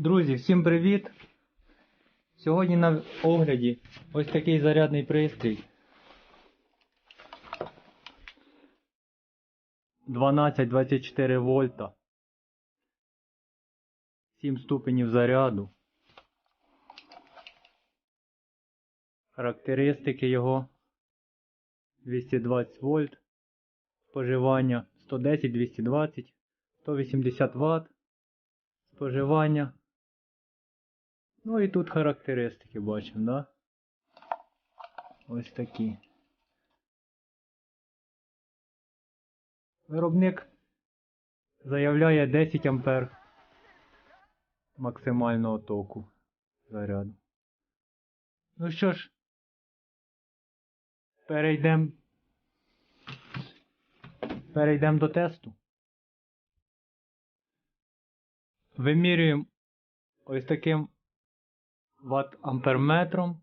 Друзі, всім привіт! Сьогодні на огляді ось такий зарядний пристрій. 12-24 вольта. 7 ступенів заряду. Характеристики його 220 вольт. Споживання 110-220, 180 Вт. Споживання. Ну і тут характеристики бачимо, да? Ось такі. Виробник заявляє 10 ампер максимального току заряду. Ну що ж, перейдемо перейдемо до тесту. Вимірюємо ось таким ватт амперметром.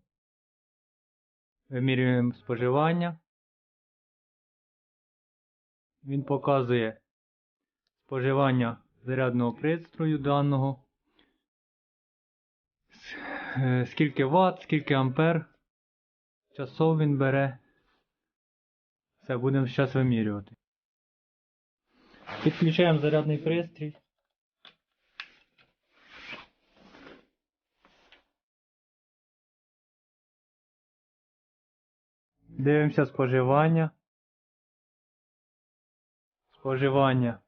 Вимірюємо споживання. Він показує споживання зарядного пристрою даного. Е, Скільки ватт, скільки ампер. Часов він бере. Все, будемо зараз вимірювати. Підключаємо зарядний пристрій. Дивимося споживання. Споживання.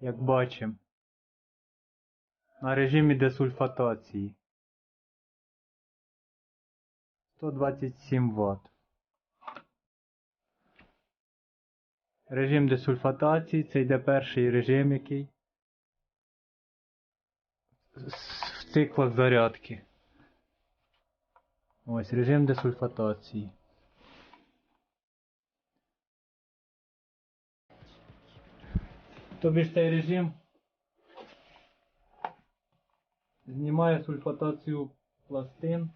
Як бачимо. На режимі десульфатації. 127 Вт. Режим десульфатації це йде перший режим, який в циклах зарядки. Ось режим десульфатації. Тобі ж цей режим знімає сульфатацію пластин.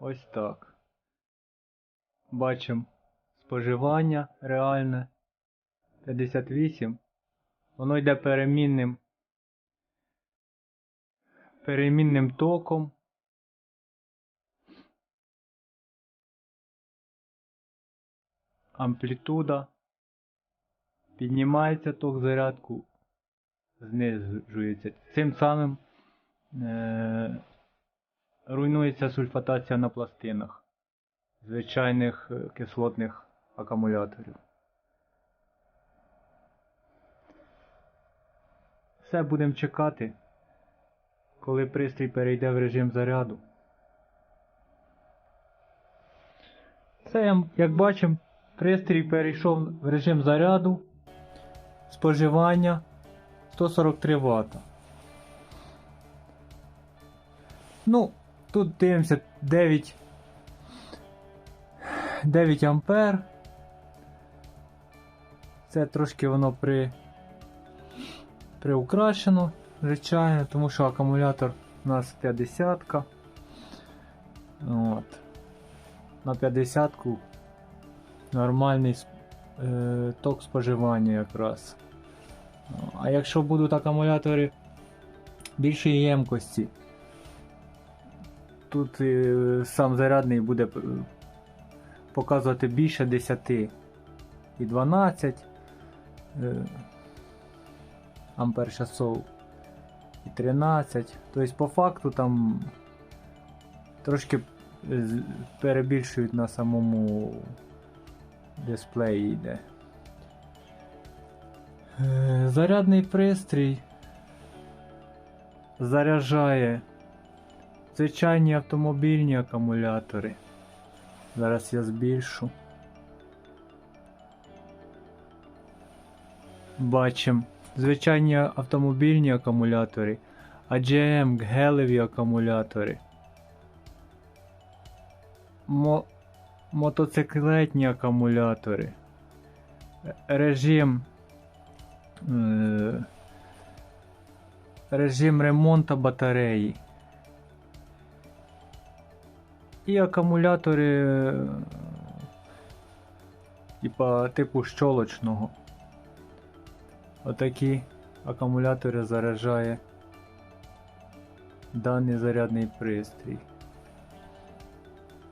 Ось так. Бачимо споживання реальне 58. Воно йде перемінним перемінним током. Амплітуда. Піднімається ток зарядку, знижується. Цим самим е- руйнується сульфатація на пластинах звичайних е, кислотних акумуляторів. Все будемо чекати, коли пристрій перейде в режим заряду. Це, як бачимо, пристрій перейшов в режим заряду споживання 143 Вт. Ну, тут дивимося 9, 9 ампер. Це трошки воно при приукрашено, звичайно, тому що акумулятор у нас 50. -ка. От. На 50 ку нормальний е, ток споживання якраз. А якщо будуть акумулятори більшої ємкості, тут е, сам зарядний буде е, показувати більше 10 і 12 е, ампер часов і 13. Тобто по факту там трошки е, перебільшують на самому дисплеї йде. Е, Зарядний пристрій заряджає звичайні автомобільні акумулятори. Зараз я збільшу. Бачимо звичайні автомобільні акумулятори, AGM гелеві акумулятори. Мо мотоциклетні акумулятори. Режим. Е режим ремонту батареї. І акумулятори е, типу щолочного. Отакі акумулятори заряджає даний зарядний пристрій.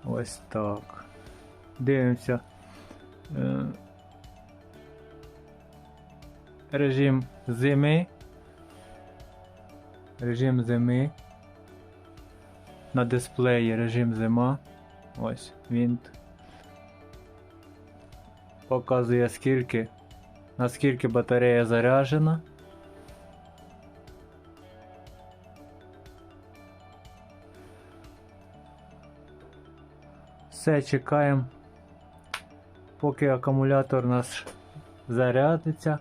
Ось так. Дивимося. Е, режим зими. Режим зими. На дисплеї режим зима. Ось він. Показує скільки, наскільки батарея заряджена. Все, чекаємо, поки акумулятор наш зарядиться,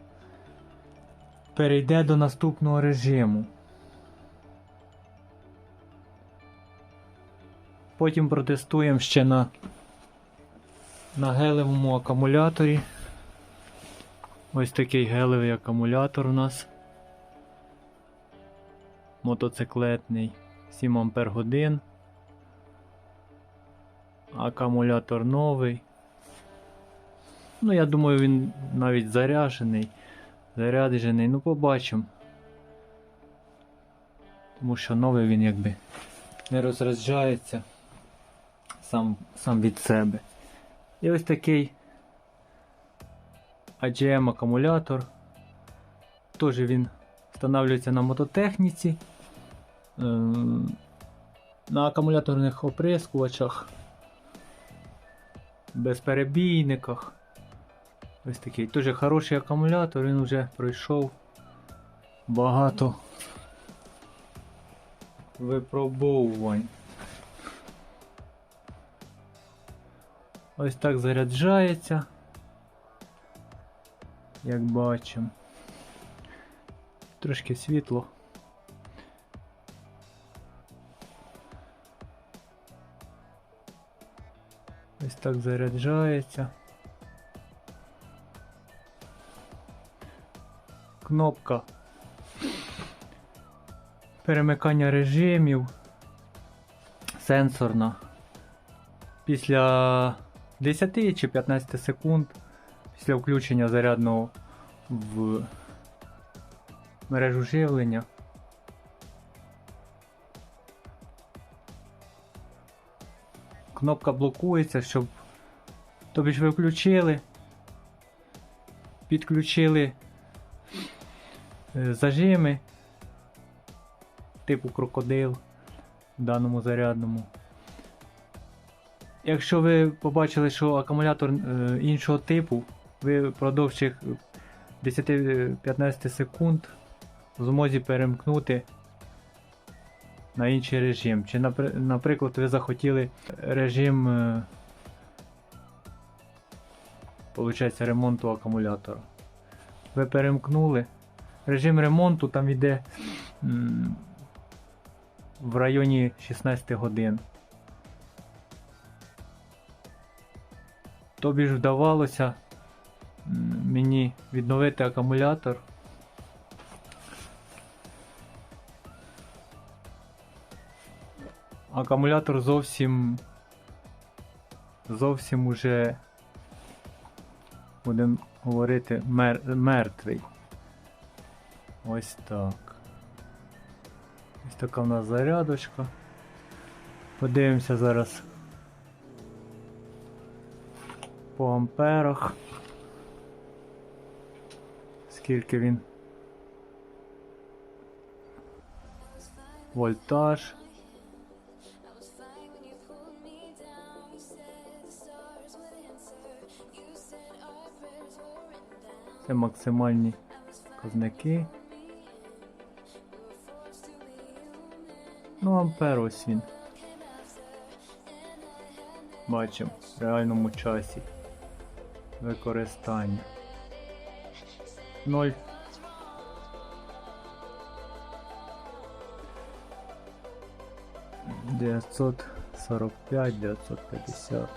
перейде до наступного режиму. Потім протестуємо ще на, на гелевому акумуляторі. Ось такий гелевий акумулятор у нас. Мотоциклетний 7 Ампер годин. Акумулятор новий. Ну, я думаю, він навіть заряджений. Заряджений, ну побачимо. Тому що новий він якби не розряджається сам, сам від себе. І ось такий AGM акумулятор. Теж він встановлюється на мототехніці. Ем, На акумуляторних оприскувачах, безперебійниках. Ось такий дуже хороший акумулятор, він вже пройшов багато випробовувань. Ось так заряджається. Як бачимо. Трошки світло. Ось так заряджається. Кнопка перемикання режимів сенсорна. Після 10 чи 15 секунд після включення зарядного в мережу живлення. Кнопка блокується, щоб тобі ж ви включили, підключили е, зажими типу крокодил в даному зарядному. Якщо ви побачили, що акумулятор е, іншого типу, ви впродовж цих 10-15 секунд в змозі перемкнути на інший режим. Чи, наприклад, ви захотіли режим е, получається, ремонту акумулятора. Ви перемкнули. Режим ремонту там йде в районі 16 годин. Тобі ж вдавалося м, відновити акумулятор. Акумулятор зовсім зовсім уже будемо говорити мер, мертвий. Ось так. Ось така в нас зарядочка. Подивимося зараз по амперах. Скільки він. Вольтаж. Це максимальні показники. Ну, ампер ось він. Бачимо в реальному часі використання. 0. Дев'ятсот сорок п'ять, дев'ятсот п'ятдесят.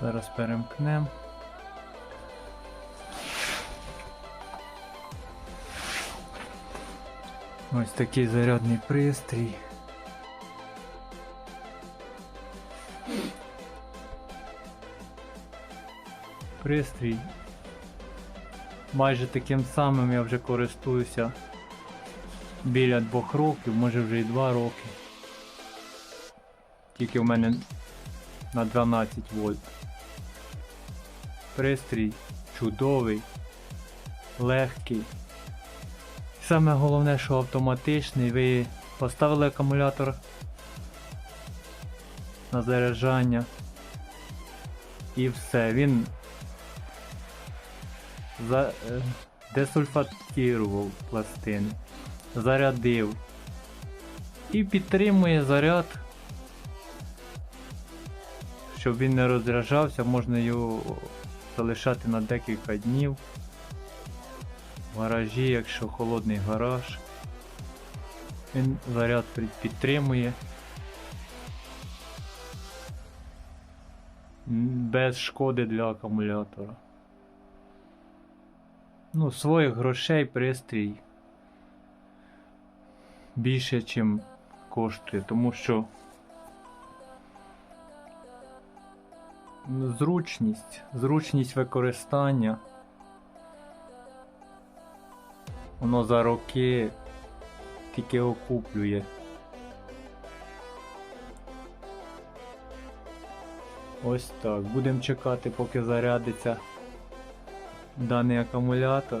Зараз перемкнемо. Ось такий зарядний пристрій. Пристрій. Майже таким самим я вже користуюся біля двох років, може вже і два роки. Тільки в мене на 12 вольт. Пристрій чудовий, легкий. Саме головне, що автоматичний, ви поставили акумулятор на заряджання і все. Він за, е, десульфатірував пластини, зарядив і підтримує заряд, щоб він не розряджався, можна його залишати на декілька днів. В гаражі, якщо холодний гараж, він заряд підтримує. Без шкоди для акумулятора. Ну, своїх грошей пристрій більше, чим коштує, тому що зручність, зручність використання. Воно за роки тільки окуплює. Ось так. Будемо чекати, поки зарядиться даний акумулятор.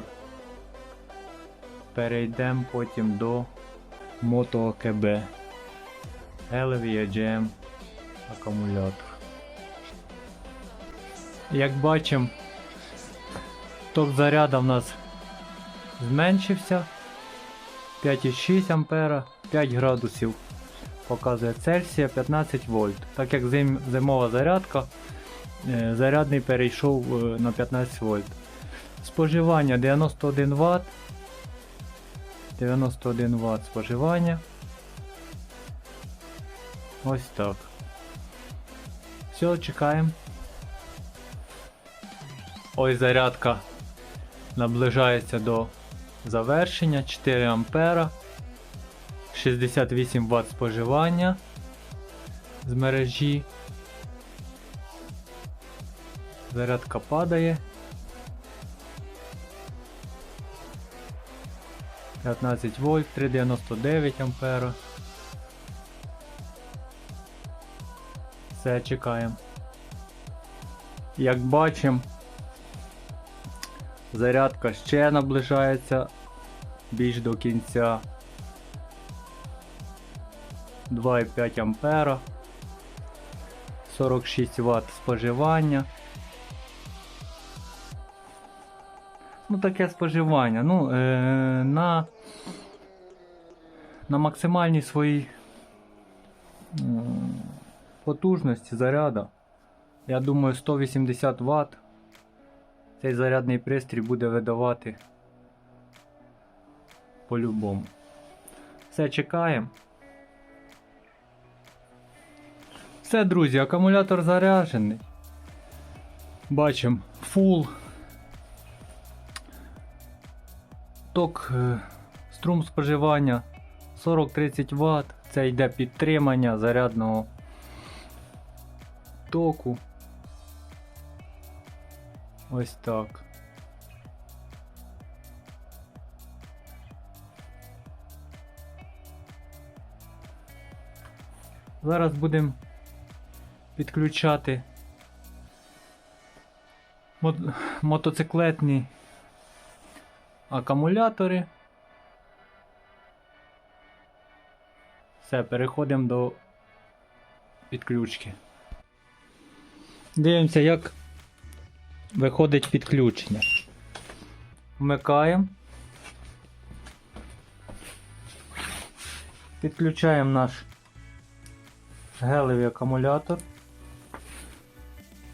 Перейдемо потім до Moto AKB. Elvia акумулятор. Як бачимо, ток заряду в нас зменшився 5,6 ампера, 5 градусів показує Цельсія 15 вольт. Так як зим, зимова зарядка, е, зарядний перейшов е, на 15 вольт. Споживання 91 Вт. 91 Вт споживання. Ось так. Все, чекаємо. Ось зарядка наближається до завершення 4 ампера. 68 Вт споживання з мережі. Зарядка падає. 15 вольт, 3,99 ампера. Все, чекаємо. Як бачимо, зарядка ще наближається більш до кінця. 2,5 ампера. 46 Вт споживання. Ну, таке споживання. Ну, е, на, на максимальній своїй потужності заряда. Я думаю 180 Вт. Цей зарядний пристрій буде видавати по-любому. Все, чекаємо. Все, друзі, акумулятор заряджений. Бачимо фул. Ток е, струм споживання 40-30 Вт. Це йде підтримання зарядного току. Ось так. Зараз будемо підключати мот- мотоциклетні акумулятори. Все, переходимо до підключки. Дивимося, як виходить підключення. Вмикаємо. Підключаємо наш гелевий акумулятор.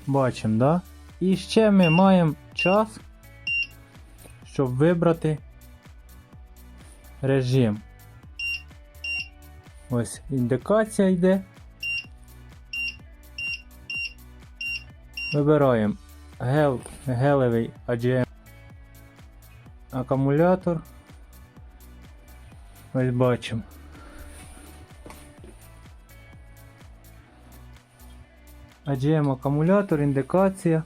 Бачимо, да? І ще ми маємо час, щоб вибрати режим. Ось індикація йде. Вибираємо гел, гелевий AGM акумулятор. Ось бачимо. AGM акумулятор, індикація.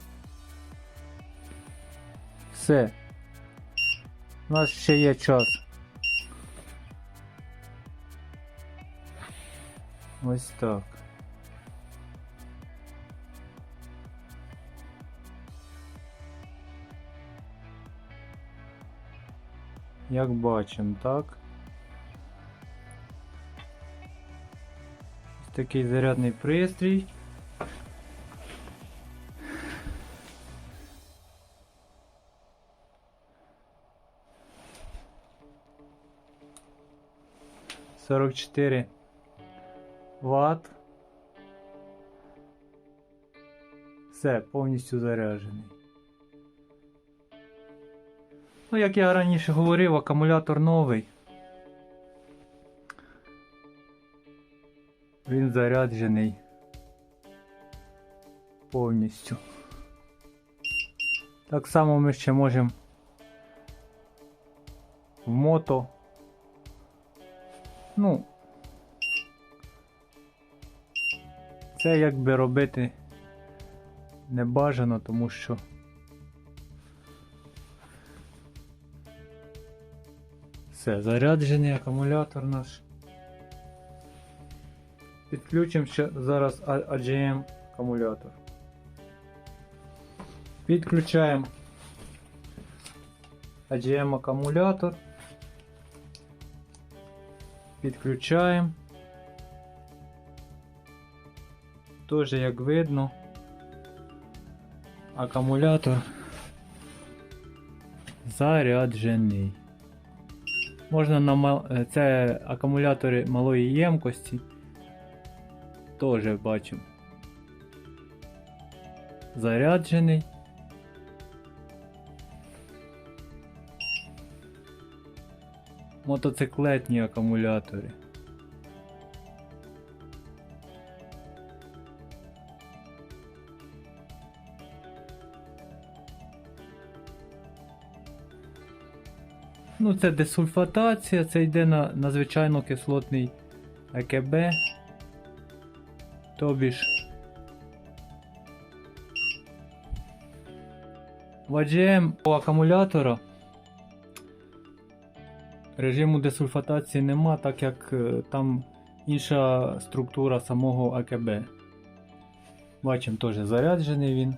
Все. У нас ще є час. Ось так. Як бачимо, так? Ось такий зарядний пристрій. Сорок чотири Вт. Все, повністю заряджений. Ну, як я раніше говорив, акумулятор новий. Він заряджений повністю. Так само ми ще можемо в мото. Ну, це якби робити не бажано, тому що все, заряджений акумулятор наш. Підключимо ще зараз AGM акумулятор. Підключаємо AGM акумулятор. Підключаємо. Теж як видно, акумулятор заряджений. Можна на мал- е, це акумулятори малої ємкості. Теж бачимо. Заряджений. Мотоциклетні акумулятори. Ну, це десульфатація, це йде на, на звичайно кислотний ЕКБ. Тобі ж. В AGM у акумулятора режиму десульфатації нема, так як е, там інша структура самого АКБ. Бачимо теж заряджений він.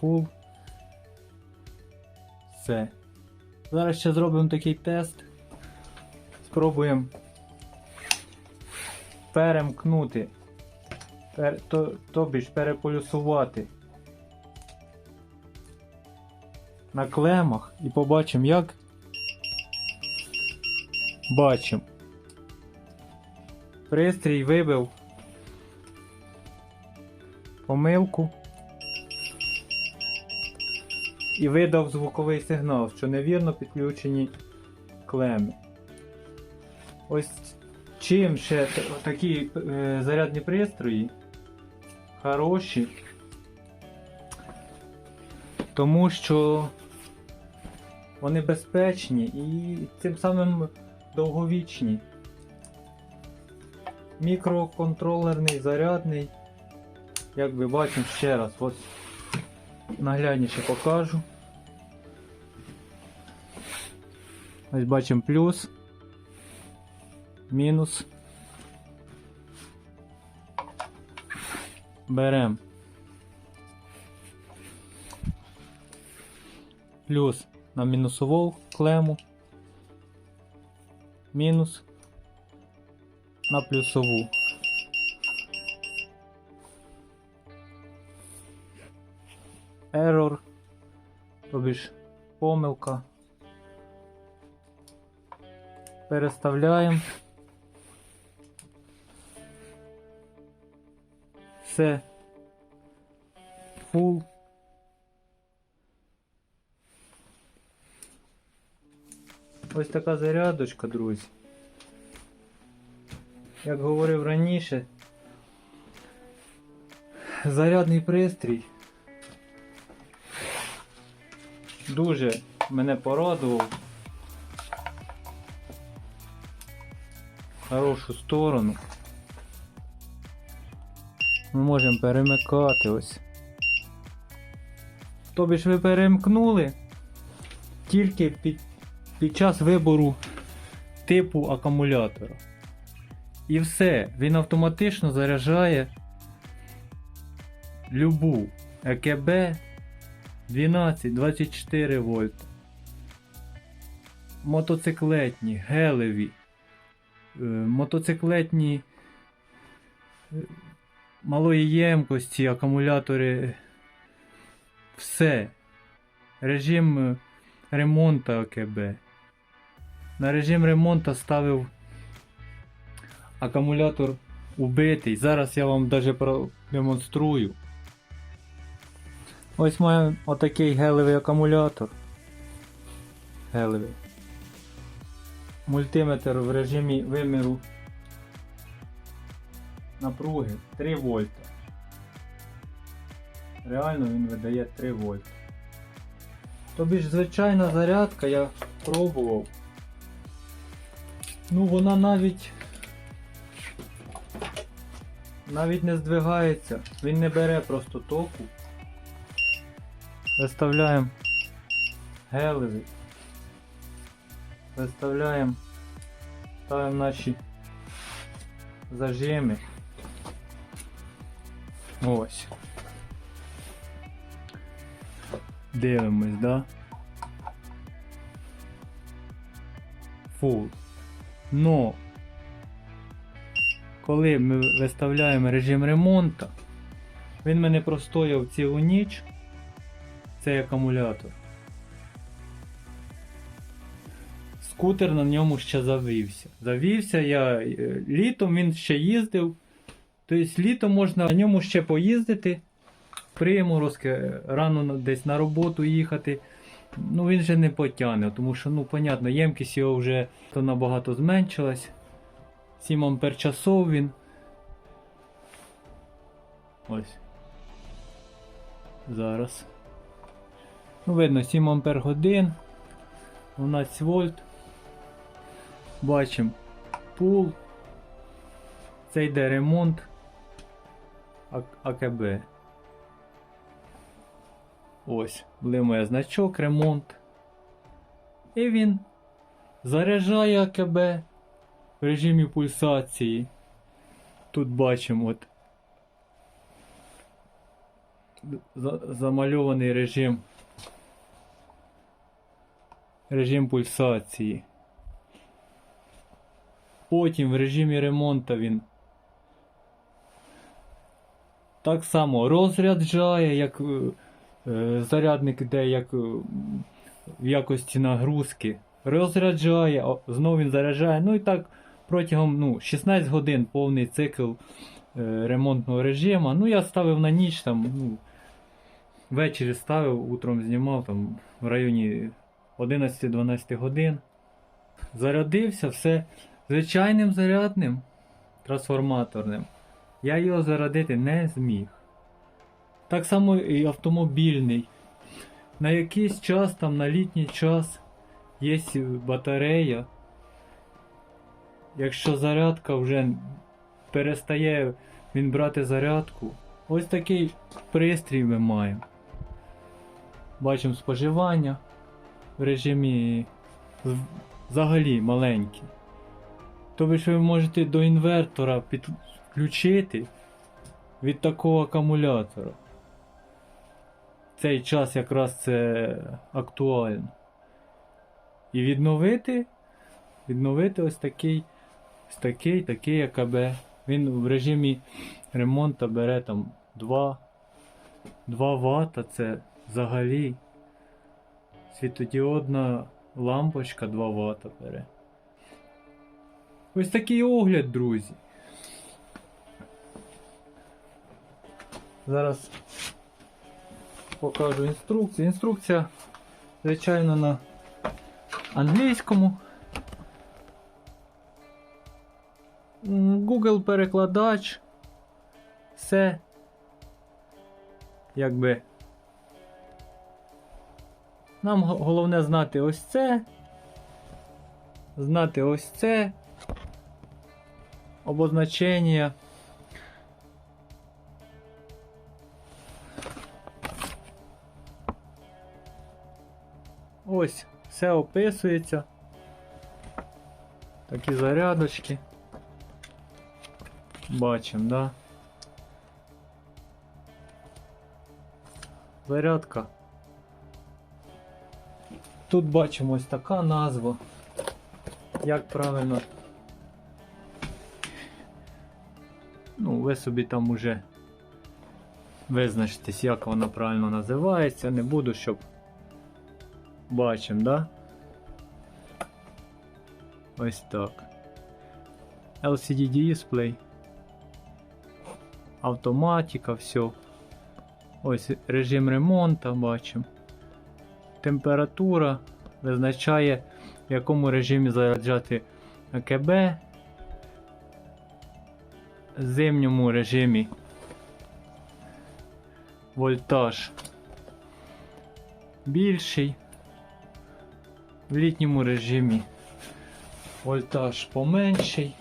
Full. Все. Зараз ще зробимо такий тест. Спробуємо перемкнути, пер, то, тобі ж переполюсувати на клемах і побачимо, як бачимо. Пристрій вибив помилку і видав звуковий сигнал, що невірно підключені клеми. Ось чим ще такі е, зарядні пристрої хороші, тому що вони безпечні і цим самим довговічні. Мікроконтролерний, зарядний. Як ви бачимо ще раз, ось наглядніше покажу. Ось бачимо плюс, мінус. Беремо. Плюс на мінусову клему. Мінус на плюсову. Error, тобі ж помилка. Переставляємо. Все. Full. Ось така зарядочка, друзі. Як говорив раніше, зарядний пристрій дуже мене порадував. Хорошу сторону. Ми можемо перемикати ось. Тобі ж ви перемкнули тільки під, під час вибору типу акумулятора. І все, він автоматично заряджає любу ЕКБ 12-24 вольт. Мотоциклетні, гелеві, е, мотоциклетні е, малої ємкості, акумулятори. Все. Режим е, ремонту АКБ. На режим ремонту ставив акумулятор убитий. Зараз я вам даже продемонструю. Ось маємо отакий гелевий акумулятор. Гелевий. Мультиметр в режимі виміру напруги 3 вольта. Реально він видає 3 вольта. Тобі ж звичайна зарядка я пробував. Ну вона навіть навіть не здвигається, він не бере просто току. Виставляємо гелевий. Виставляємо, ставимо наші зажими. Ось. Дивимось, да? Фул. Но коли ми виставляємо режим ремонту, він мене простояв цілу ніч. Цей акумулятор. Скутер на ньому ще завівся. Завівся я е, літом він ще їздив. Тобто літом можна на ньому ще поїздити. Приморозки, е, рано десь на роботу їхати. Ну він же не потягне, тому що, ну, понятно, ємкість його вже то набагато зменшилась. 7 ампер часов він. Ось. Зараз. Ну, видно, 7 ампер годин. 12 вольт. Бачимо пул. Це йде ремонт АКБ. Ось, блимає значок, ремонт. І він заряджає АКБ в режимі пульсації. Тут бачимо от замальований режим. Режим пульсації. Потім в режимі ремонту він так само розряджає, як е, зарядник іде як е, в якості нагрузки. Розряджає, знову він заряджає. Ну і так протягом ну, 16 годин повний цикл е, ремонтного режиму. Ну я ставив на ніч там, ну, ввечері ставив, утром знімав там в районі 11-12 годин. Зарядився все звичайним зарядним трансформаторним. Я його зарядити не зміг. Так само і автомобільний. На якийсь час, там на літній час є батарея. Якщо зарядка вже перестає він брати зарядку, ось такий пристрій ми маємо. Бачимо споживання в режимі взагалі маленький. Тобто ви можете до інвертора підключити від такого акумулятора. Цей час якраз це актуально. І відновити, відновити ось такий, ось такий, такий АКБ. Він в режимі ремонту бере там 2, 2 Вт, це взагалі світодіодна лампочка 2 Вт бере. Ось такий огляд, друзі. Зараз покажу інструкцію. Інструкція, звичайно, на англійському. Google перекладач. Все. Якби. Нам головне знати ось це. Знати ось це. Обозначення. Ось, все описується. Такі зарядочки. Бачимо, да? Зарядка. Тут бачимо ось така назва. Як правильно. Ну, ви собі там уже визначитесь, як вона правильно називається. Не буду, щоб бачимо, да? Ось так. LCD дисплей. Автоматика, все. Ось режим ремонту бачимо. Температура визначає, в якому режимі заряджати АКБ. В зимньому режимі вольтаж більший. В літньому режимі вольтаж поменший.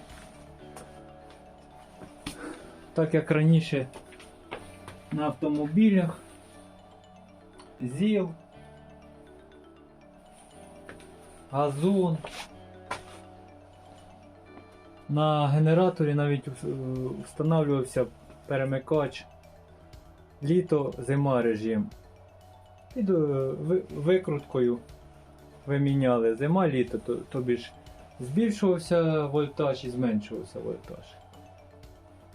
Так як раніше на автомобілях ЗІЛ, газон. На генераторі навіть е, встановлювався перемикач літо зима режим. Під е, ви- викруткою ви міняли зима літо, то, тобі ж збільшувався вольтаж і зменшувався вольтаж.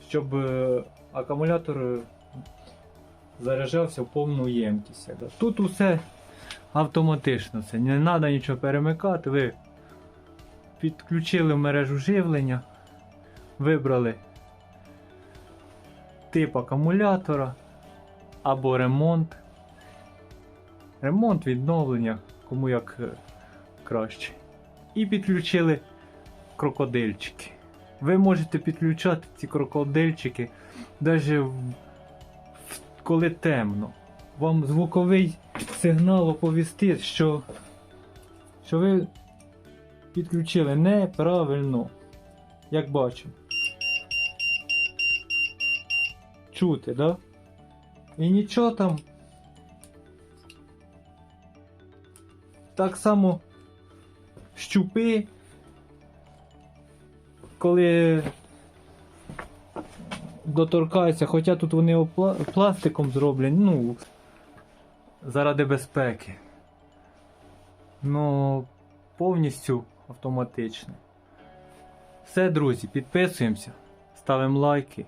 Щоб е, акумулятор е, заряджався в повну ємкість. Тут усе автоматично, це не треба нічого перемикати. Ви підключили мережу живлення, вибрали тип акумулятора або ремонт. Ремонт, відновлення, кому як е, краще. І підключили крокодильчики. Ви можете підключати ці крокодильчики навіть коли темно. Вам звуковий сигнал оповістить, що, що ви підключили неправильно. Як бачимо. Чути, да? І нічого там. Так само щупи, коли доторкаються, хоча тут вони пластиком зроблені, ну, заради безпеки. Ну, повністю автоматично. Все, друзі, підписуємося, ставимо лайки.